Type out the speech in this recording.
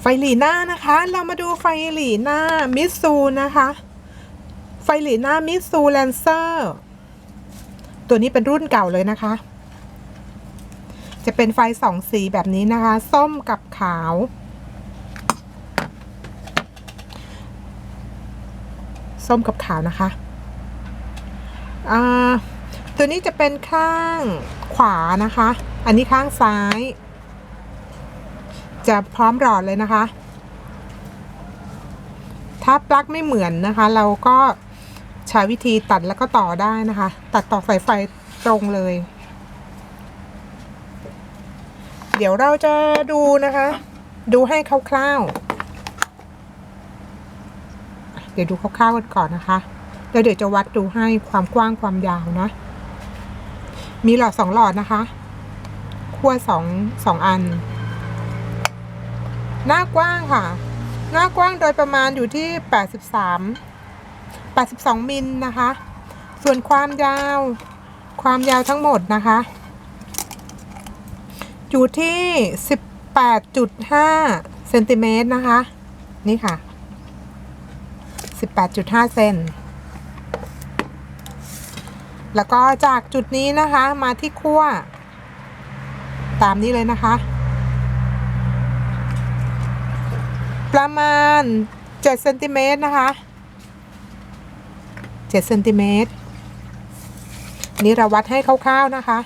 ไฟหลีหน้านะคะ เรามาดูไฟหลีหน้ามิสซูนะคะ ไฟหลีหน้ามิสซูแลนเซอร์ตัวนี้เป็นรุ่นเก่าเลยนะคะ จะเป็นไฟสองสีแบบนี้นะคะ ส้มกับขาว ส้มกับขาวนะคะ ตัวนี้จะเป็นข้างขวานะคะ อันนี้ข้างซ้าย จะพร้อมหลอดเลยนะคะ ถ้าปลั๊กไม่เหมือนนะคะ เราก็ใช้วิธีตัดแล้วก็ต่อได้นะคะ ตัดต่อสายไฟตรงเลย เดี๋ยวเราจะดูนะคะ ดูให้คร่าวๆ เดี๋ยวดูคร่าวๆกันก่อนนะคะแล้วเดี๋ยวจะวัดดูให้ความกว้างความยาวนะ มีหลอดสองหลอดนะคะ ขั้วสองสองอัน หน้ากว้างค่ะ หน้ากว้างโดยประมาณอยู่ที่ 83 82 มิลนะคะ ส่วนความยาว ความยาวทั้งหมดนะคะ อยู่ที่ 18.5เซนติเมตรนะคะ นี่ค่ะ 18.5 เซนแล้วก็จากจุดนี้นะคะมาที่ขั้วตามนี้เลยนะคะ ประมาณ7เซนติเมตรนะคะ7เซนติเมตรนี่เราวัดให้คร่าวๆนะคะ